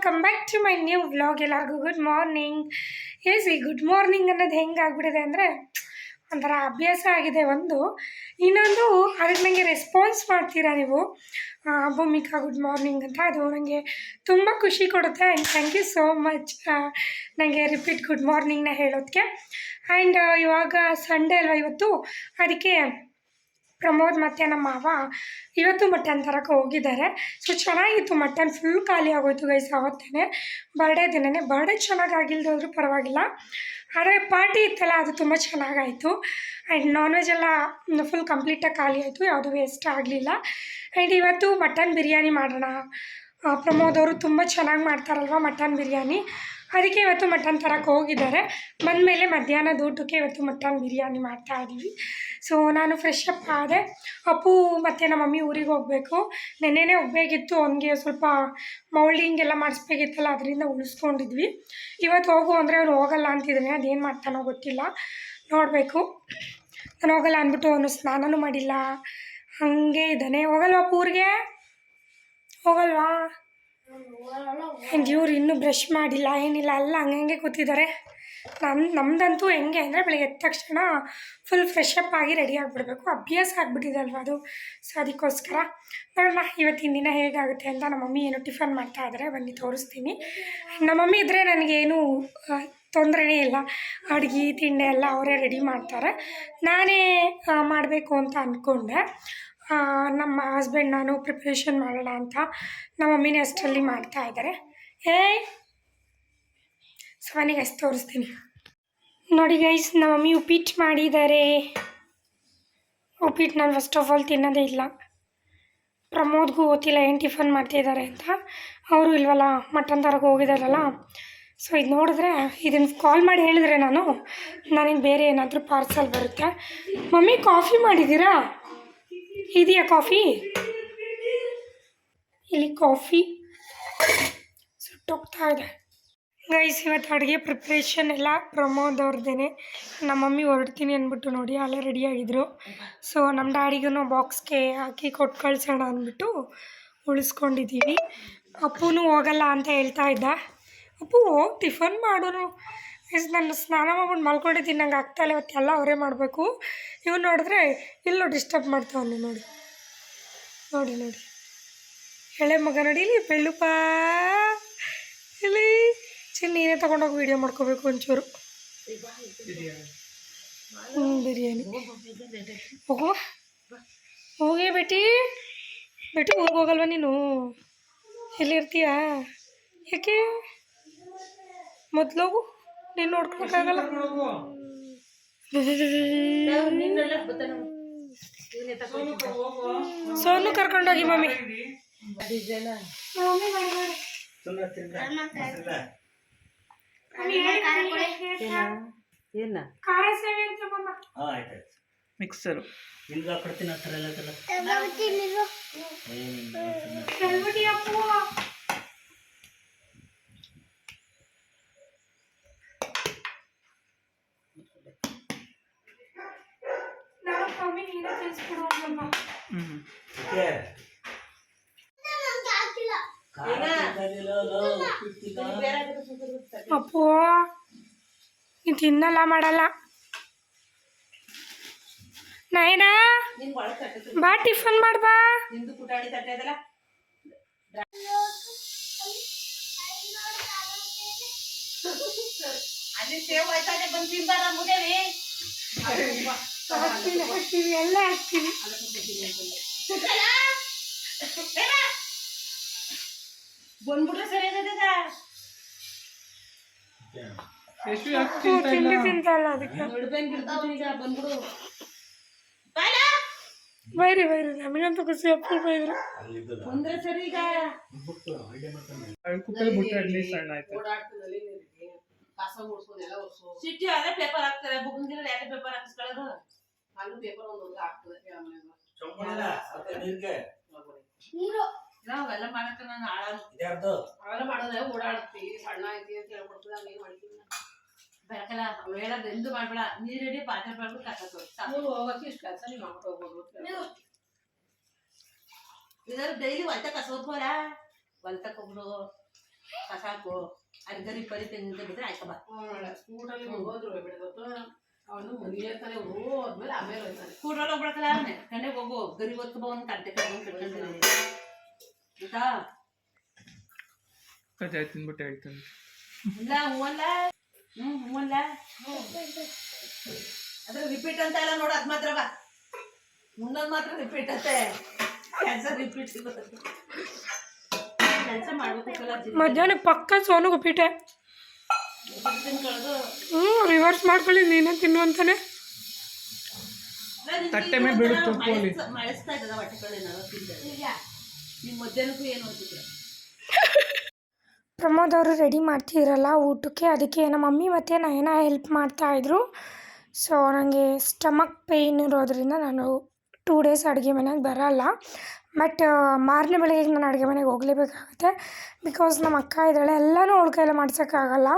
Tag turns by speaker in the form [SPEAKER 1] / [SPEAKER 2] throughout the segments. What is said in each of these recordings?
[SPEAKER 1] Welcome back to my new vlog ಎಲ್ಲರಿಗೂ good morning yes ಈ good morning ಅನ್ನೋದು ಹೆಂಗೆ ಆಗ್ಬಿಟ್ಟಿದೆ ಅಂದರೆ ಒಂಥರ ಅಭ್ಯಾಸ ಆಗಿದೆ ಒಂದು. ಇನ್ನೊಂದು, ಅದಕ್ಕೆ ನನಗೆ ರೆಸ್ಪಾನ್ಸ್ ಮಾಡ್ತೀರಾ ನೀವು? ಭೂಮಿಕಾ ಗುಡ್ ಮಾರ್ನಿಂಗ್ ಅಂತ. ಅದು ನನಗೆ ತುಂಬ ಖುಷಿ ಕೊಡುತ್ತೆ and thank you so much ನನಗೆ ರಿಪೀಟ್ ಗುಡ್ ಮಾರ್ನಿಂಗ್ನ ಹೇಳೋದಕ್ಕೆ ಆ್ಯಂಡ್ ಇವಾಗ ಸಂಡೇ ಅಲ್ವಾ ಇವತ್ತು? ಅದಕ್ಕೆ ಪ್ರಮೋದ್ ಮತ್ತು ನಮ್ಮ ಮಾವ ಇವತ್ತು ಮಟನ್ ತರಕ್ಕೆ ಹೋಗಿದ್ದಾರೆ. ಸೊ ಚೆನ್ನಾಗಿತ್ತು ಮಟನ್. ಫುಲ್ ಖಾಲಿ ಆಗೋಯ್ತು ಗೈಸ್ ಆವತ್ತೇ ಬರ್ಡೇ ದಿನನೇ. ಬರ್ಡೇ ಚೆನ್ನಾಗಿ ಆಗಿಲ್ಲದೆ ಪರವಾಗಿಲ್ಲ. ಆದರೆ ಪಾರ್ಟಿ ಇತ್ತಲ್ಲ, ಅದು ತುಂಬ ಚೆನ್ನಾಗಾಯಿತು. ಆ್ಯಂಡ್ ನಾನ್ ವೆಜ್ ಎಲ್ಲ ಫುಲ್ ಕಂಪ್ಲೀಟಾಗಿ ಖಾಲಿ ಆಯಿತು. ಯಾವುದು ವೇಸ್ಟ್ ಆಗಲಿಲ್ಲ. ಆ್ಯಂಡ್ ಇವತ್ತು ಮಟನ್ ಬಿರಿಯಾನಿ ಮಾಡೋಣ. ಪ್ರಮೋದ್ ಅವರು ತುಂಬ ಚೆನ್ನಾಗಿ ಮಾಡ್ತಾರಲ್ವ ಮಟನ್ ಬಿರಿಯಾನಿ? ಅದಕ್ಕೆ ಇವತ್ತು ಮಟನ್ ತರಕ್ಕೆ ಹೋಗಿದ್ದಾರೆ. ಬಂದಮೇಲೆ ಮಧ್ಯಾಹ್ನದ ಊಟಕ್ಕೆ ಇವತ್ತು ಮಟನ್ ಬಿರಿಯಾನಿ ಮಾಡ್ತಾ ಇದ್ದೀವಿ ಸೊ ನಾನು ಫ್ರೆಶ್ ಅಪ್ ಆದೆ. ಅಪ್ಪು ಮತ್ತು ನಮ್ಮ ಮಮ್ಮಿ ಊರಿಗೆ ಹೋಗಬೇಕು. ನೆನ್ನೆನೇ ಹೋಗಬೇಕಿತ್ತು ಅವನಿಗೆ ಸ್ವಲ್ಪ ಮೌಲ್ಡಿಂಗ್ ಎಲ್ಲ ಮಾಡಿಸ್ಬೇಕಿತ್ತಲ್ಲ, ಅದರಿಂದ ಉಳಿಸ್ಕೊಂಡಿದ್ವಿ. ಇವತ್ತು ಹೋಗು ಅಂದರೆ ಅವನು ಹೋಗಲ್ಲ ಅಂತಿದ್ದಾನೆ. ಅದೇನು ಮಾಡ್ತಾನೋ ಗೊತ್ತಿಲ್ಲ. ನೋಡಬೇಕು. ನಾನು ಹೋಗಲ್ಲ ಅಂದ್ಬಿಟ್ಟು ಅವನು ಸ್ನಾನನೂ ಮಾಡಿಲ್ಲ. ಹಾಗೆ ಇದ್ದಾನೆ. ಹೋಗಲ್ವಾ ಅಪ್ಪು ಊರಿಗೆ? ಹೋಗಲ್ವಾ? ಆ್ಯಂಡ್ ಇವ್ರು ಇನ್ನೂ ಬ್ರಷ್ ಮಾಡಿಲ್ಲ ಏನಿಲ್ಲ ಎಲ್ಲ ಹಂಗೆ ಕೂತಿದ್ದಾರೆ. ನಮ್ಮ ನಮ್ಮದಂತೂ ಹೆಂಗೆ ಅಂದರೆ ಬೆಳಗ್ಗೆ ಎದ್ದ ತಕ್ಷಣ ಫುಲ್ ಫ್ರೆಶ್ ಅಪ್ ಆಗಿ ರೆಡಿ ಆಗಿಬಿಡ್ಬೇಕು. ಅಭ್ಯಾಸ ಆಗಿಬಿಟ್ಟಿದಲ್ವ ಅಲ್ವಾ ಅದು? ಸೊ ಅದಕ್ಕೋಸ್ಕರ ನೋಡೋಣ ಇವತ್ತಿನ ದಿನ ಹೇಗಾಗುತ್ತೆ ಅಂತ ನಮ್ಮ ಮಮ್ಮಿ ಏನು ಟಿಫನ್ ಮಾಡ್ತಾ ಇದ್ದಾರೆ ಬನ್ನಿ ತೋರಿಸ್ತೀನಿ. ನಮ್ಮ ಮಮ್ಮಿ ಇದ್ದರೆ ನನಗೇನು ತೊಂದರೆನೇ ಇಲ್ಲ. ಅಡುಗೆ ತಿಂಡಿ ಎಲ್ಲ ಅವರೇ ರೆಡಿ ಮಾಡ್ತಾರೆ. ನಾನೇ ಮಾಡಬೇಕು ಅಂತ ಅಂದ್ಕೊಂಡೆ ನಮ್ಮ ಹಸ್ಬೆಂಡ್ ನಾನು ಪ್ರಿಪ್ರೇಷನ್ ಮಾಡೋಣ ಅಂತ ನಮ್ಮ ಮಮ್ಮಿನೇ ಅಷ್ಟರಲ್ಲಿ ಮಾಡ್ತಾ ಇದ್ದಾರೆ ಸೊ ನನಗೆ ಅಷ್ಟು ತೋರಿಸ್ತೀನಿ. ನೋಡಿ ಗೈಸ್ ನಮ್ಮ ಮಮ್ಮಿ ಉಪ್ಪಿಟ್ಟು ಮಾಡಿದ್ದಾರೆ ಉಪ್ಪಿಟ್ಟು ನಾನು ಫಸ್ಟ್ ಆಫ್ ಆಲ್ ತಿನ್ನೋದೇ ಇಲ್ಲ. ಪ್ರಮೋದ್ಗೂ ಗೊತ್ತಿಲ್ಲ ಏನು ಟಿಫನ್ ಮಾಡ್ತಿದ್ದಾರೆ ಅಂತ. ಅವರು ಇಲ್ವಲ್ಲ ಮಟನ್ ತರಕ್ಕೆ ಹೋಗಿದಾರಲ್ಲ. ಸೊ ಇದು ನೋಡಿದ್ರೆ ಇದನ್ನು ಕಾಲ್ ಮಾಡಿ ಹೇಳಿದ್ರೆ ನಾನು ನನಗೆ ಬೇರೆ ಏನಾದರೂ ಪಾರ್ಸಲ್ ಬರುತ್ತೆ. ಮಮ್ಮಿ ಕಾಫಿ ಮಾಡಿದ್ದೀರಾ ಇದೆಯಾ ಕಾಫಿ ಇಲ್ಲಿ ಕಾಫಿ ಸುಟ್ಟೋಗ್ತಾ ಇದೆ. ಗೈಸ್ ಇವತ್ತು ಅಡುಗೆ ಪ್ರಿಪ್ರೇಷನ್ ಎಲ್ಲ ಪ್ರಮೋದ್ ಅವ್ರದ್ದೇನೆ. ನಮ್ಮ ಮಮ್ಮಿ ಹೊರಡ್ತೀನಿ ಅಂದ್ಬಿಟ್ಟು ನೋಡಿ, ಅಲ್ಲೇ ರೆಡಿಯಾಗಿದ್ದರು ಸೊ ನಮ್ಮ ಡ್ಯಾಡಿಗೂ ಬಾಕ್ಸ್ಗೆ ಹಾಕಿ ಕೊಟ್ಟು ಕಳ್ಸೋಣ ಅಂದ್ಬಿಟ್ಟು ಉಳಿಸ್ಕೊಂಡಿದ್ದೀವಿ. ಅಪ್ಪನೂ ಹೋಗಲ್ಲ ಅಂತ ಹೇಳ್ತಾ ಇದ್ದ. ಅಪ್ಪು, ಹೋಗಿ ಟಿಫನ್ ಮಾಡೋನು. ಎಸ್ ನಾನು ಸ್ನಾನ ಮಾಡ್ಬಿಟ್ಟು ಮಲ್ಕೊಂಡಿದ್ದೀನಿ, ನಂಗೆ ಆಗ್ತಾಯಿಲ್ಲ ಇವತ್ತೆಲ್ಲ ಅವರೇ ಮಾಡಬೇಕು. ಇವು ನೋಡಿದ್ರೆ ಇಲ್ಲೂ ಡಿಸ್ಟರ್ಬ್ ಮಾಡ್ತಾವನು ನೋಡಿ. ನೋಡಿ ನೋಡಿ. ಎಳೆ ಮಗ ನೋಡಿ, ಇಲ್ಲಿ ಬೆಳ್ಳುಪ ಇಲ್ಲಿ ಚಿನ್ನ ನೀನೇ ತೊಗೊಂಡೋಗಿ ವೀಡಿಯೋ ಮಾಡ್ಕೋಬೇಕು ಒಂಚೂರು. ಹ್ಞೂ ಬಿರಿಯಾನಿ. ಹೋಗುವ ಹೋಗಿ ಬೇಟಿ. ಬೇಟಿ, ಊರಿಗೆ ಹೋಗಲ್ವ ನೀನು? ಎಲ್ಲಿರ್ತೀಯಾ? ಯಾಕೆ? ಮೊದಲೋಗು ನೀನು ನೋಡ್ಕೊಳಕ್ಕಾಗಲ್ಲ. ಸೋನು ಕರ್ಕೊಂಡೋಗಿ ಮಮ್ಮಿ. ಮಮ್ಮಿ ಮಾಡಿ ಮಾಡಿ ಮಮ್ಮಿ ಹೇಳಿ
[SPEAKER 2] ಏನ
[SPEAKER 1] ಖಾರ ಸೇವೆ ಅಂತ ಮಮ್ಮ
[SPEAKER 3] ಆಯ್ತಾಯ್ತು
[SPEAKER 2] ಮಿಕ್ಸರು
[SPEAKER 3] ನಿಮ್ಗೆ ಕೊಡ್ತೀನಿ ಆ ಥರ ಎಲ್ಲ ಅದೆಲ್ಲ.
[SPEAKER 1] ಹೇಳ್ಬಿಟ್ಟಿ ಅಪ್ಪು ನಾನು ಮಮ್ಮಿ ನೀನೇ ಕಲಿಸ್ಕೊಡು ಅಂದಮ್ಮ
[SPEAKER 2] ಹ್ಞೂ
[SPEAKER 3] ಓಕೆ. ಖಾರ ತಿಂತಾರಿಲ್ಲ, ಲೋ, ಉಪ್ಪಿಟ್ಟಿಲ್ಲ.
[SPEAKER 1] ಅಪ್ಪು ನೀನು ತಿನ್ನಲ್ಲ ಮಾಡಲ್ಲ ನಯನಾ ಬಾ ಟಿಫನ್ ಮಾಡ್ಬಾ
[SPEAKER 2] ನಿಂದು ಪುಟಾಣಿ ತಟ್ಟೆ ಅದಲ್ಲ ಅಲ್ಲಿ ಸೇವ್ ಆಯ್ತಾನೆ ಬಂದು ತಿಂಬಾರ ಮುದೇವಿ
[SPEAKER 1] ಹಾಕ್ತೀನಿ ಹಾಕ್ತೀನಿ ಎಲ್ಲ ಹಾಕ್ತೀನಿ
[SPEAKER 2] ಬಂದ್ಬಿಟ್ರೆ ಸರಿ ಆಗದ
[SPEAKER 1] ಅಪ್ಪು ತಿಂಡಿ ತಿಂತಲ್ಲ ಅದಕ್ಕೆ
[SPEAKER 2] ಬಂದ್ಬಿಡು
[SPEAKER 1] ಬೈರಿ ಬೈರಿ ನಮಗಂತೂ ಖುಷಿ ಅಪ್ಪು ಬೈದ್ರು
[SPEAKER 2] ಸರಿ ಈಗ
[SPEAKER 3] ಬಿಟ್ಟು
[SPEAKER 4] ಅಟ್ಲೀಸ್ಟ್ ಸಣ್ಣ ಆಯ್ತು
[SPEAKER 2] ಸಿಟ್ಟಿ ಅದೇ ಪೇಪರ್ ಹಾಕ್ತಾರೆ ಬುಕ್ಕಂಗಿಲ್ಲ ಯಾಕೆ ಪೇಪರ್ ಹಾಕಿಸ್ಕೊಳ್ಳೋದು
[SPEAKER 3] ಚೊಂಬಳಿಲ್ಲ, ಆಗ್ತದೆ ನೀರ್ಗೆ.
[SPEAKER 2] ನಾವೆಲ್ಲ ಮಾಡಕ್ಕೆ ನಾನು ಆಳಾನು
[SPEAKER 3] ಇದ್ಯಾರ್ದು?
[SPEAKER 2] ಬೇಕಲ್ಲ ಹೇಳೋದು ಎಂದು ಮಾಡ್ಬೇಡ ನೀರ್ ಹಿಡಿ ಪಾತ್ರೆ ಮಾಡ್ಬಿಟ್ಟು ಕಟ್ಟೋದು ಇದಾದ್ರೆ ಡೈಲಿ ಹೊಲ್ತ ಕಸ ಹೋಗ್ಬೋರ ಹೊಲ್ತಕ್ ಹೋಗ್ಬಿಡು ಕಸ ಹಾಕು ಅಲ್ಲಿ ಗರಿ ಪರಿ ತೆಂಗಿನ ಬಿದ್ರೆ ಆಯ್ತು ಬಾ
[SPEAKER 5] ಸ್ಕೂಟಲ್ಲಿ ಹೋದ್ರು ಬಿಡೋದು ಅವನು ಮನೆ ಅಂತಾನೆ ಹೋದ್ಮೇಲೆ ಆಮೇಲೆ ಹೋಯ್ತಾನೆ.
[SPEAKER 2] ಕೂಡೋಲ್ಲ ಹೋಗ್ಬಿಡಕಲ್ಲ ಅವನೇ. ಕಂಡೆ ಹೋಗು. ಗರಿ ಹೊತ್ತು ಬಂದು ಕಟ್ಟೆ ಕಟ್ಕೊಂಡು ಕಟ್ಕೊಂತೀನಿ ಆಯ್ತಾ
[SPEAKER 4] ಕಜಾಯ ತಿನ್ಬಿಟ್ಟು ಹೇಳ್ತಾನೆ
[SPEAKER 2] ಇಲ್ಲ ಹೂವಲ್ಲ ಹ್ಞೂ ಹೂವಲ್ಲ ಅದ್ರ ರಿಪೀಟ್ ಅಂತ ಎಲ್ಲ ನೋಡು ಅದ್ ಮಾತ್ರ ಬಾ. ಮುಂದೊಂದು ಮಾತ್ರ ರಿಪೀಟ್ ಅಂತೆ. ಕೆಲಸ ರಿಪೀಟ್ ಕೆಲಸ ಮಾಡ್ಬೇಕಲ್ಲ
[SPEAKER 1] ಮಧ್ಯಾಹ್ನಕ್ಕೆ ಪಕ್ಕ ಸೋನು ಉಪ್ಪಿಟ್ಟೆ
[SPEAKER 2] ತಿನ್ಕೊಳ್ಳೋದು
[SPEAKER 1] ಹ್ಞೂ ರಿವರ್ಸ್ ಮಾಡ್ಕೊಳ್ಳಿ ನೀನೇ ತಿನ್ನು ಅಂತಾನೆ.
[SPEAKER 4] ತಟ್ಟೆ ಮೇಲೆ ಬೀಳುತ್ತೆ ಉಪ್ಪು ಅಲ್ಲಿ.
[SPEAKER 2] ಮಳಿಸ್ತಾ ಇದ್ದದ ಹೊಟ್ಟೆ ಕಡೆ ನಾನು ನಿಮ್ಮ ಮಧ್ಯಾಹ್ನಕ್ಕೂ ಏನು ಅಂತಿದ್ರೆ
[SPEAKER 1] ಪ್ರಮೋದ್ ಅವರು ರೆಡಿ ಮಾಡ್ತಿದ್ರಲ್ಲ ಊಟಕ್ಕೆ ಅದಕ್ಕೆ ನಮ್ಮ ಮಮ್ಮಿ ಮತ್ತು ನಯನ ಹೆಲ್ಪ್ ಮಾಡ್ತಾಯಿದ್ರು ಸೊ ನನಗೆ ಸ್ಟಮಕ್ ಪೇಯ್ನ್ ಇರೋದ್ರಿಂದ ನಾನು ಟೂ ಡೇಸ್ ಅಡುಗೆ ಮನೆಗೆ ಬರಲ್ಲ. ಬಟ್ ಮಾರನೇ ಬೆಳಗ್ಗೆ ನಾನು ಅಡುಗೆ ಮನೆಗೆ ಹೋಗಲೇಬೇಕಾಗುತ್ತೆ. ಬಿಕಾಸ್ ನಮ್ಮ ಅಕ್ಕ ಇದ್ದಾಳೆ ಎಲ್ಲನೂ ಅವಳ ಕೈಯಲ್ಲಿ ಮಾಡ್ಸೋಕ್ಕಾಗಲ್ಲ.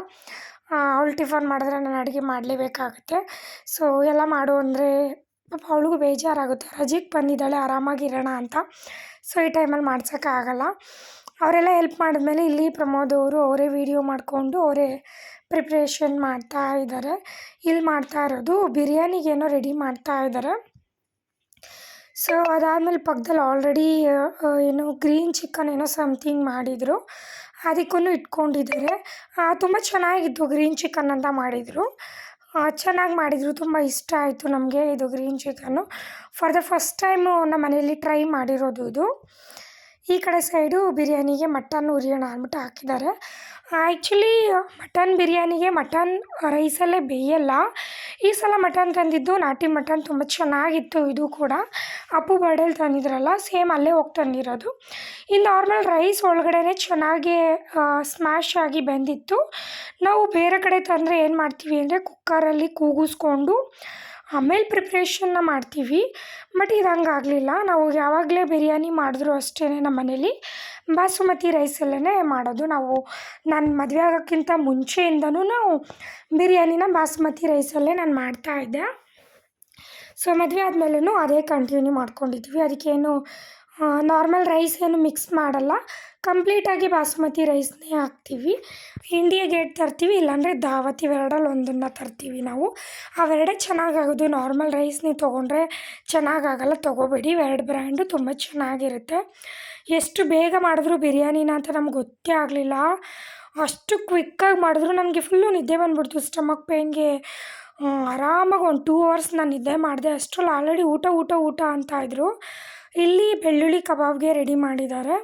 [SPEAKER 1] ಅವಳು ಟಿಫನ್ ಮಾಡಿದ್ರೆ ನಾನು ಅಡುಗೆ ಮಾಡಲೇಬೇಕಾಗುತ್ತೆ. ಸೊ ಎಲ್ಲ ಮಾಡು ಅಂದರೆ ಪಾಪ ಅವಳಿಗೂ ಬೇಜಾರಾಗುತ್ತೆ. ರಜೆಗೆ ಬಂದಿದ್ದಾಳೆ, ಆರಾಮಾಗಿರೋಣ ಅಂತ. ಸೊ ಈ ಟೈಮಲ್ಲಿ ಮಾಡ್ಸೋಕ್ಕಾಗಲ್ಲ ಅವರೆಲ್ಲ ಹೆಲ್ಪ್ ಮಾಡಿದ್ಮೇಲೆ ಇಲ್ಲಿ ಪ್ರಮೋದ್ ಅವರು ಅವರೇ ವೀಡಿಯೋ ಮಾಡಿಕೊಂಡು ಅವರೇ ಪ್ರಿಪ್ರೇಷನ್ ಮಾಡ್ತಾ ಇದ್ದಾರೆ. ಇಲ್ಲಿ ಮಾಡ್ತಾ ಇರೋದು ಬಿರಿಯಾನಿಗೇನೋ ರೆಡಿ ಮಾಡ್ತಾ ಇದ್ದಾರೆ. ಸೊ ಅದಾದಮೇಲೆ ಪಕ್ಕದಲ್ಲಿ ಆಲ್ರೆಡಿ ಏನು ಗ್ರೀನ್ ಚಿಕನ್ ಏನೋ ಸಮಥಿಂಗ್ ಮಾಡಿದರು. ಅದಕ್ಕೂ ಇಟ್ಕೊಂಡಿದ್ದಾರೆ. ತುಂಬ ಚೆನ್ನಾಗಿತ್ತು ಗ್ರೀನ್ ಚಿಕನ್ ಅಂತ ಮಾಡಿದರು. ಚೆನ್ನಾಗಿ ಮಾಡಿದರು. ತುಂಬ ಇಷ್ಟ ಆಯಿತು ನಮಗೆ ಇದು green chicken for the first time ನಮ್ಮ ಮನೆಯಲ್ಲಿ ಟ್ರೈ ಮಾಡಿರೋದು ಇದು. ಈ ಕಡೆ ಸೈಡು ಬಿರಿಯಾನಿಗೆ ಮಟನ್ ಉರಿಯೋಣ ಅಂದ್ಬಿಟ್ಟು ಹಾಕಿದ್ದಾರೆ. ಆ್ಯಕ್ಚುಲಿ ಮಟನ್ ಬಿರಿಯಾನಿಗೆ ಮಟನ್ ರೈಸಲ್ಲೇ ಬೇಯಲ್ಲ. ಈ ಸಲ ಮಟನ್ ತಂದಿದ್ದು, ನಾಟಿ ಮಟನ್ ತುಂಬ ಚೆನ್ನಾಗಿತ್ತು ಇದು ಕೂಡ. ಅಪ್ಪು ಬರ್ಡೇಲಿ ತಂದಿದ್ರಲ್ಲ, ಸೇಮ್ ಅಲ್ಲೇ ಹೋಗಿ ತಂದಿರೋದು. ಈ ನಾರ್ಮಲ್ ರೈಸ್ ಒಳಗಡೆ ಚೆನ್ನಾಗಿ ಸ್ಮ್ಯಾಶ್ ಆಗಿ ಬೆಂದಿತ್ತು. ನಾವು ಬೇರೆ ಕಡೆ ತಂದರೆ ಏನು ಮಾಡ್ತೀವಿ ಅಂದರೆ ಕುಕ್ಕರಲ್ಲಿ ಕೂಗಿಸ್ಕೊಂಡು ಆಮೇಲೆ ಪ್ರಿಪ್ರೇಷನ್ನ ಮಾಡ್ತೀವಿ. ಬಟ್ ಇದು ಹಂಗಾಗಲಿಲ್ಲ ನಾವು ಯಾವಾಗಲೇ ಬಿರಿಯಾನಿ ಮಾಡಿದ್ರು ಅಷ್ಟೇ ನಮ್ಮ ಮನೇಲಿ. ಬಾಸುಮತಿ ರೈಸಲ್ಲೇ ಮಾಡೋದು ನಾವು. ನಾನು ಮದುವೆ ಆಗೋಕ್ಕಿಂತ ಮುಂಚೆಯಿಂದನೂ ನಾವು ಬಿರಿಯಾನಿನ ಬಾಸುಮತಿ ರೈಸಲ್ಲೇ ನಾನು ಮಾಡ್ತಾಯಿದ್ದೆ ಸೊ ಮದುವೆ ಆದಮೇಲೂ ಅದೇ ಕಂಟಿನ್ಯೂ ಮಾಡ್ಕೊಂಡಿದ್ವಿ. ಅದಕ್ಕೇನು ನಾರ್ಮಲ್ ರೈಸ್ ಏನು ಮಿಕ್ಸ್ ಮಾಡಲ್ಲ. ಕಂಪ್ಲೀಟಾಗಿ ಬಾಸುಮತಿ ರೈಸ್ನೇ ಹಾಕ್ತೀವಿ. ಇಂಡಿಯಾ ಗೇಟ್ ತರ್ತೀವಿ, ಇಲ್ಲಾಂದರೆ ದಾವತ್ ಇವೆರಡಲ್ಲಿ ಒಂದನ್ನು ತರ್ತೀವಿ ನಾವು. ಅವೆರಡೇ ಚೆನ್ನಾಗಾಗೋದು. ನಾರ್ಮಲ್ ರೈಸ್ ನೀವು ತೊಗೊಂಡ್ರೆ ಚೆನ್ನಾಗಾಗಲ್ಲ, ತೊಗೋಬೇಡಿ. ಇವೆರಡು ಬ್ರ್ಯಾಂಡು ತುಂಬ ಚೆನ್ನಾಗಿರುತ್ತೆ. ಎಷ್ಟು ಬೇಗ ಮಾಡಿದ್ರು ಬಿರಿಯಾನಿನ ಅಂತ ನಮ್ಗೆ ಗೊತ್ತೇ ಆಗಲಿಲ್ಲ. ಅಷ್ಟು ಕ್ವಿಕ್ಕಾಗಿ ಮಾಡಿದ್ರು ನನಗೆ ಫುಲ್ಲು ನಿದ್ದೆ ಬಂದ್ಬಿಡ್ತು. ಸ್ಟಮಕ್ ಪೇಯ್ನ್ಗೆ ಆರಾಮಾಗಿ ಒಂದು ಟೂ ಅವರ್ಸ್ ನಾನು ನಿದ್ದೆ ಮಾಡಿದೆ. ಅಷ್ಟರಲ್ಲಿ ಆಲ್ರೆಡಿ ಊಟ ಊಟ ಊಟ ಅಂತ ಇದ್ರು. ಇಲ್ಲಿ ಬೆಳ್ಳುಳ್ಳಿ ಕಬಾಬ್ಗೆ ರೆಡಿ ಮಾಡಿದ್ದಾರೆ.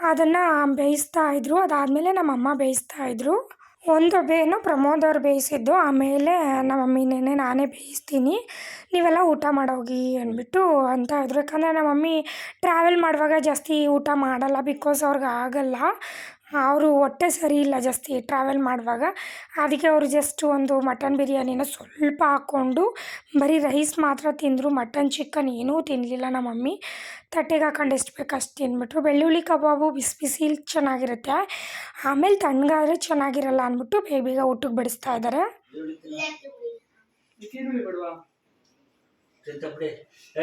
[SPEAKER 1] ಅದನ್ನು ಬೇಯಿಸ್ತಾ ಇದ್ದರು ಅದಾದಮೇಲೆ ನಮ್ಮ ಅಮ್ಮ ಬೇಯಿಸ್ತಾ ಇದ್ದರು ಒಂದು ಬೇನು ಪ್ರಮೋದ್ ಅವ್ರು ಬೇಯಿಸಿದ್ದು. ಆಮೇಲೆ ನಮ್ಮ ಮಮ್ಮಿನೇ ನಾನೇ ಬೇಯಿಸ್ತೀನಿ. ನೀವೆಲ್ಲ ಊಟ ಮಾಡೋಗಿ ಅಂದ್ಬಿಟ್ಟು ಅಂತ ಇದ್ರು. ಯಾಕಂದರೆ ನಮ್ಮ ಮಮ್ಮಿ ಟ್ರಾವೆಲ್ ಮಾಡುವಾಗ ಜಾಸ್ತಿ ಊಟ ಮಾಡಲ್ಲ ಬಿಕಾಸ್ ಅವ್ರಿಗೆ ಆಗಲ್ಲ. ಅವರು ಹೊಟ್ಟೆ ಸರಿ ಇಲ್ಲ ಜಾಸ್ತಿ ಟ್ರಾವೆಲ್ ಮಾಡುವಾಗ. ಅದಕ್ಕೆ ಅವರು ಜಸ್ಟ್ ಒಂದು ಮಟನ್ ಬಿರಿಯಾನಿನ ಸ್ವಲ್ಪ ಹಾಕ್ಕೊಂಡು ಬರೀ ರೈಸ್ ಮಾತ್ರ ತಿಂದರು. ಮಟನ್ ಚಿಕನ್ ಏನೂ ತಿನ್ನಲಿಲ್ಲ ನಮ್ಮ ಮಮ್ಮಿ. ತಟ್ಟೆಗೆ ಹಾಕೊಂಡು ಎಷ್ಟು ಬೇಕು ಅಷ್ಟು ತಿಂದ್ಬಿಟ್ರು ಬೆಳ್ಳುಳ್ಳಿ ಕಬಾಬು ಬಿಸಿ ಬಿಸಿ ಚೆನ್ನಾಗಿರುತ್ತೆ. ಆಮೇಲೆ ತಣ್ಣಗಾದ್ರೆ ಚೆನ್ನಾಗಿರಲ್ಲ ಅಂದ್ಬಿಟ್ಟು ಬೇಗ ಬೇಗ ಊಟಕ್ಕೆ ಬಡಿಸ್ತಾ ಇದ್ದಾರೆ.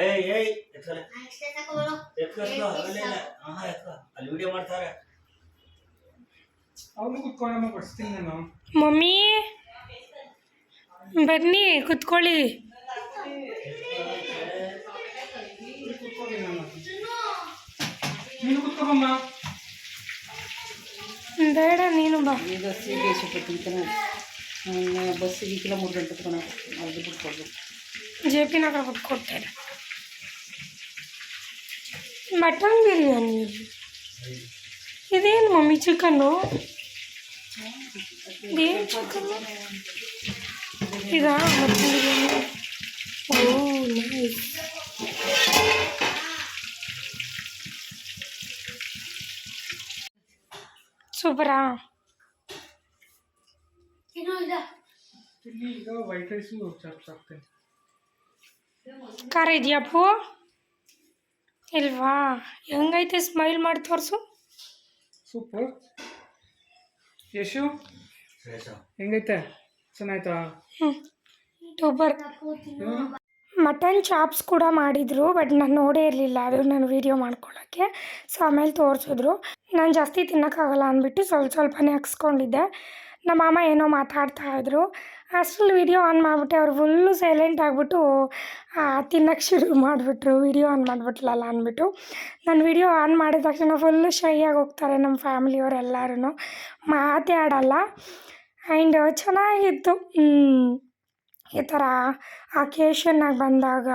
[SPEAKER 3] ಏಯ್ ಏಯ್ ಅಲ್ಲಿ ವಿಡಿಯೋ ಮಾಡ್ತಾರೆ.
[SPEAKER 1] ಮಮ್ಮಿ ಬನ್ನಿ ಕುತ್ಕೊಳ್ಳಿ.
[SPEAKER 4] ಕುತ್ಕೋಗಿ ನಾನು. ನೀನು ಕುತ್ಕೊಬಮ್ಮ
[SPEAKER 1] ಬೇಡ ನೀನು ಬಾ.
[SPEAKER 2] ಈಗ ಸೀಗೆ ಸ್ವಲ್ಪ ತಿಂತಾನೆ ಬಸ್ಸಿಗೆ ಕಿಲೋ ಮೂರು ಗಂಟೆ ತಗೊಂಡು ಅದು ಬಿಟ್ಕೊಡ್ಬೇಕು.
[SPEAKER 1] ಜೆ ಪಿ ನಗರ ಕೊಡ್ತೇನೆ ಮಟನ್ ಬಿರಿಯಾನಿ. ಇದೇನು ಮಮ್ಮಿ ಚಿಕನ್ನು ಇದೇನು ಚಿಕನ್ನು ಇದಾ ಮತ್ತೆ ಓ ನೈಸ್ ಸೂಪರಾ
[SPEAKER 4] ಇಲ್ಲಿ ಇದೆಯಾ
[SPEAKER 1] ಖಾರ ಇದೆಯಪ್ಪು ಇಲ್ವಾ ಹೆಂಗೈತೆ ಸ್ಮೈಲ್ ಮಾಡಿ ತೋರಿಸು
[SPEAKER 4] ಸೂಪರ್ ಯಶು? ಹೆಂಗೈತೆ? ಚೆನ್ನಾಯ್ತಾ?
[SPEAKER 1] ಹ್ಞೂ ಸೂಪರ್. ಮಟನ್ ಚಾಪ್ಸ್ ಕೂಡ ಮಾಡಿದರು ಬಟ್ ನಾನು ನೋಡೇ ಇರಲಿಲ್ಲ. ಅದು ನಾನು ವೀಡಿಯೋ ಮಾಡ್ಕೊಳ್ಳೋಕ್ಕೆ ಸೊ ಆಮೇಲೆ ತೋರಿಸಿದ್ರು. ನಾನು ಜಾಸ್ತಿ ತಿನ್ನೋಕ್ಕಾಗಲ್ಲ ಅಂದ್ಬಿಟ್ಟು ಸ್ವಲ್ಪ ಸ್ವಲ್ಪನೇ ಹಾಕ್ಸ್ಕೊಂಡಿದ್ದೆ. ನಮ್ಮ ಮಾಮ ಏನೋ ಮಾತಾಡ್ತಾ ಇದ್ದರು ಅಷ್ಟ್ರಲ್ಲಿ ವಿಡಿಯೋ ಆನ್ ಮಾಡಿಬಿಟ್ಟೆ ಅವ್ರು ಫುಲ್ಲು ಸೈಲೆಂಟ್ ಆಗಿಬಿಟ್ಟು ತಿನ್ನೋಕ್ಕೆ ಶುರು ಮಾಡಿಬಿಟ್ರು. ವಿಡಿಯೋ ಆನ್ ಮಾಡಿಬಿಟ್ಲಲ್ಲ ಅಂದ್ಬಿಟ್ಟು. ನಾನು ವಿಡಿಯೋ ಆನ್ ಮಾಡಿದ ತಕ್ಷಣ ಫುಲ್ಲು ಶೈಯಾಗಿ ಹೋಗ್ತಾರೆ ನಮ್ಮ ಫ್ಯಾಮಿಲಿಯವರೆಲ್ಲರೂ ಆಡಲ್ಲ ಆ್ಯಂಡ್ ಚೆನ್ನಾಗಿತ್ತು. ಈ ಥರ ಅಕೇಶನ್ನಾಗಿ ಬಂದಾಗ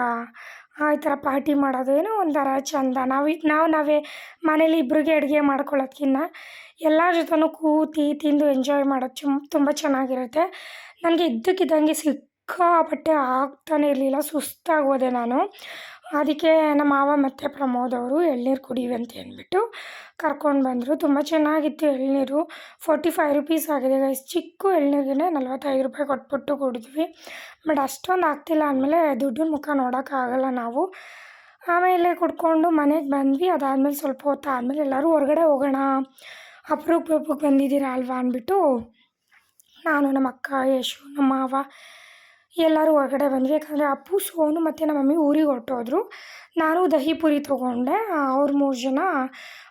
[SPEAKER 1] ಈ ಥರ ಪಾರ್ಟಿ ಮಾಡೋದು ಏನೋ ಒಂಥರ ಚೆಂದ. ನಾವು ನಾವು ನಾವೇ ಮನೇಲಿ ಇಬ್ಬರಿಗೆ ಅಡುಗೆ ಮಾಡ್ಕೊಳ್ಳೋದ್ಕಿಂತ ಎಲ್ಲರ ಜೊತೆನೂ ಕೂತಿ ತಿಂದು ಎಂಜಾಯ್ ಮಾಡೋದು ಚುಮ್, ತುಂಬ ಚೆನ್ನಾಗಿರುತ್ತೆ. ನನಗೆ ಇದ್ದಕ್ಕಿದ್ದಂಗೆ ಸಿಕ್ಕಾಪಟ್ಟೆ ಆಗ್ತಾನೆ ಇರಲಿಲ್ಲ ಸುಸ್ತಾಗೋದೆ ನಾನು. ಅದಕ್ಕೆ ನಮ್ಮ ಮಾವ ಮತ್ತು ಪ್ರಮೋದ್ ಅವರು ಎಳ್ನೀರು ಅಂತ ಅಂದ್ಬಿಟ್ಟು ಕರ್ಕೊಂಡು ಬಂದರು. ತುಂಬ ಚೆನ್ನಾಗಿತ್ತು ಎಳ್ನೀರು. ಫೋರ್ಟಿ ಫೈವ್ ರುಪೀಸ್ ಆಗಿದೆ ಗೈಸ್ ಚಿಕ್ಕ ಎಳ್ನೀರಿಗೆ ನಲ್ವತ್ತೈದು ರೂಪಾಯಿ ಕೊಟ್ಬಿಟ್ಟು ಕುಡಿದ್ವಿ. ಬಟ್ ಅಷ್ಟೊಂದು ಆಗ್ತಿಲ್ಲ ಅಂದಮೇಲೆ ದುಡ್ಡಿನ ಮುಖ ನೋಡೋಕ್ಕಾಗಲ್ಲ ನಾವು. ಆಮೇಲೆ ಕುಡ್ಕೊಂಡು ಮನೆಗೆ ಬಂದ್ವಿ. ಅದಾದಮೇಲೆ ಸ್ವಲ್ಪ ಹೊತ್ತು ಆದಮೇಲೆ ಎಲ್ಲರೂ ಹೊರಗಡೆ ಹೋಗೋಣ, ಅಪ್ರೂಪಕ್ಕೆ ಬಂದಿದ್ದೀರಾ ಅಲ್ವಾ ಅಂದ್ಬಿಟ್ಟು ನಾನು ನಮ್ಮ ಅಕ್ಕ ಯಶು ನಮ್ಮ ಮಾವ ಎಲ್ಲರೂ ಹೊರಗಡೆ ಬಂದ್ವಿ. ಯಾಕಂದರೆ ಅಪ್ಪು, ಸೋನು ಮತ್ತು ನಮ್ಮ ಮಮ್ಮಿ ಊರಿಗೆ ಹೊರಟೋದ್ರು. ನಾನು ದಹಿ ಪುರಿ ತೊಗೊಂಡೆ. ಅವ್ರು ಮೂರು ಜನ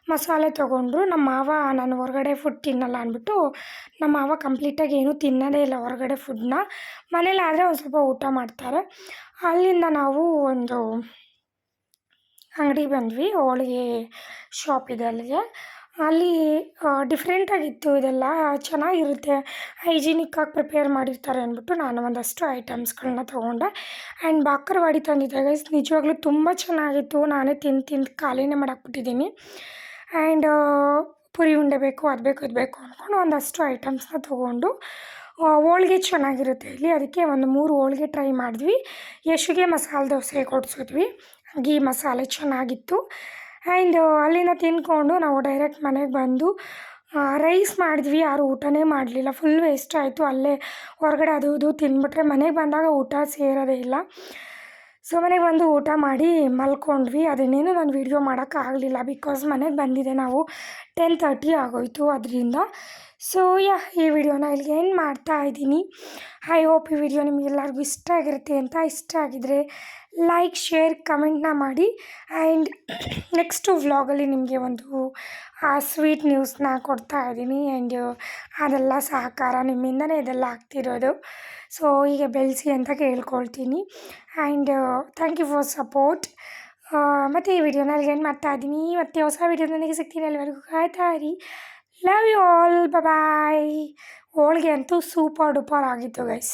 [SPEAKER 1] ಮಸಾಲೆ ತೊಗೊಂಡ್ರು. ನಮ್ಮ ಮಾವ, ನಾನು ಹೊರಗಡೆ ಫುಡ್ ತಿನ್ನಲ್ಲ ಅಂದ್ಬಿಟ್ಟು ನಮ್ಮ ಮಾವ ಕಂಪ್ಲೀಟಾಗಿ ಏನೂ ತಿನ್ನೋದೇ ಇಲ್ಲ ಹೊರಗಡೆ ಫುಡ್ನ ಮನೇಲಾದರೆ ಒಂದು ಸ್ವಲ್ಪ ಊಟ ಮಾಡ್ತಾರೆ. ಅಲ್ಲಿಂದ ನಾವು ಒಂದು ಅಂಗಡಿಗೆ ಬಂದ್ವಿ. ಹೋಳಿಗೆ ಶಾಪ್ ಇದೆ ಅಲ್ಲಿಗೆ. ಅಲ್ಲಿ ಡಿಫ್ರೆಂಟಾಗಿತ್ತು ಇದೆಲ್ಲ. ಚೆನ್ನಾಗಿರುತ್ತೆ. ಹೈಜಿನಿಕ್ಕಾಗಿ ಪ್ರಿಪೇರ್ ಮಾಡಿರ್ತಾರೆ ಅಂದ್ಬಿಟ್ಟು ನಾನು ಒಂದಷ್ಟು ಐಟಮ್ಸ್ಗಳನ್ನ ತೊಗೊಂಡೆ. ಆ್ಯಂಡ್ ಬಾಕರವಾಡಿ ತಂದಿದ್ದೆ ಗೈಸ್ ನಿಜವಾಗ್ಲೂ ತುಂಬ ಚೆನ್ನಾಗಿತ್ತು. ನಾನೇ ತಿಂದು ತಿಂದು ಖಾಲಿನೇ ಮಾಡಾಕ್ಬಿಟ್ಟಿದ್ದೀನಿ ಆ್ಯಂಡ್ ಪುರಿ ಉಂಡೆ ಬೇಕು, ಅದು ಬೇಕು, ಇದು ಬೇಕು ಅಂದ್ಕೊಂಡು ಒಂದಷ್ಟು ಐಟಮ್ಸ್ನ ತೊಗೊಂಡು ಹೋಳ್ಗೆ ಚೆನ್ನಾಗಿರುತ್ತೆ ಇಲ್ಲಿ. ಅದಕ್ಕೆ ಒಂದು ಮೂರು ಹೋಳ್ಗೆ ಟ್ರೈ ಮಾಡಿದ್ವಿ. ಯಶುಗೆ ಮಸಾಲೆ ದೋಸೆ ಕೊಡಿಸಿದ್ವಿ. ಗೀ ಮಸಾಲೆ ಚೆನ್ನಾಗಿತ್ತು. ಆ್ಯಂಡ್ ಅಲ್ಲಿಂದ ತಿಂದ್ಕೊಂಡು ನಾವು ಡೈರೆಕ್ಟ್ ಮನೆಗೆ ಬಂದು ರೈಸ್ ಮಾಡಿದ್ವಿ. ಯಾರು ಊಟನೇ ಮಾಡಲಿಲ್ಲ. ಫುಲ್ ವೇಸ್ಟ್ ಆಯಿತು. ಅಲ್ಲೇ ಹೊರಗಡೆ ಅದು ಇದು ತಿಂದ್ಬಿಟ್ರೆ ಮನೆಗೆ ಬಂದಾಗ ಊಟ ಸೇರೋದೇ ಇಲ್ಲ. ಸೊ, ಮನೆಗೆ ಬಂದು ಊಟ ಮಾಡಿ ಮಲ್ಕೊಂಡ್ವಿ. ಅದನ್ನೇನು ನಾನು ವೀಡಿಯೋ ಮಾಡೋಕ್ಕಾಗಲಿಲ್ಲ. ಬಿಕಾಸ್ ಮನೆಗೆ ಬಂದಿದೆ ನಾವು ಟೆನ್ ತರ್ಟಿ ಆಗೋಯಿತು ಅದರಿಂದ. ಸೊ ಯಾ, ಈ ವಿಡಿಯೋನ ಇಲ್ಲಿಗೆ ಏನು ಮಾಡ್ತಾ ಇದ್ದೀನಿ. ಐ ಹೋಪ್ ಈ ವಿಡಿಯೋ ನಿಮಗೆಲ್ಲರಿಗೂ ಇಷ್ಟ ಆಗಿರುತ್ತೆ ಅಂತ ಇಷ್ಟ ಆಗಿದರೆ ಲೈಕ್ ಶೇರ್ ಕಮೆಂಟ್ನ ಮಾಡಿ. ಆ್ಯಂಡ್ ನೆಕ್ಸ್ಟು ವ್ಲಾಗಲ್ಲಿ ನಿಮಗೆ ಒಂದು, ಆ ಸ್ವೀಟ್ ನ್ಯೂಸ್ನ ಕೊಡ್ತಾ ಇದ್ದೀನಿ. ಆ್ಯಂಡ್ ಅದೆಲ್ಲ ಸಹಕಾರ ನಿಮ್ಮಿಂದನೇ ಇದೆಲ್ಲ ಆಗ್ತಿರೋದು. ಸೊ ಹೀಗೆ ಬೆಳೆಸಿ ಅಂತ ಕೇಳ್ಕೊಳ್ತೀನಿ. And thank you for support ಮತ್ತು ಈ ವಿಡಿಯೋನ ಏನು ಮಾಡ್ತಾ ಇದ್ದೀನಿ. ಮತ್ತು ಹೊಸ ವಿಡಿಯೋ ನನಗೆ ಸಿಗ್ತೀನಿ ಅಲ್ಲಿವರೆಗೂ ಕಾಯ್ತಾ ಇರಿ ಲವ್ ಯು ಆಲ್ ಬಾಯ್ ಹೋಳಿಗೆ ಅಂತೂ ಸೂಪರ್ ಡೂಪರ್ ಆಗಿತ್ತು ಗೈಸ್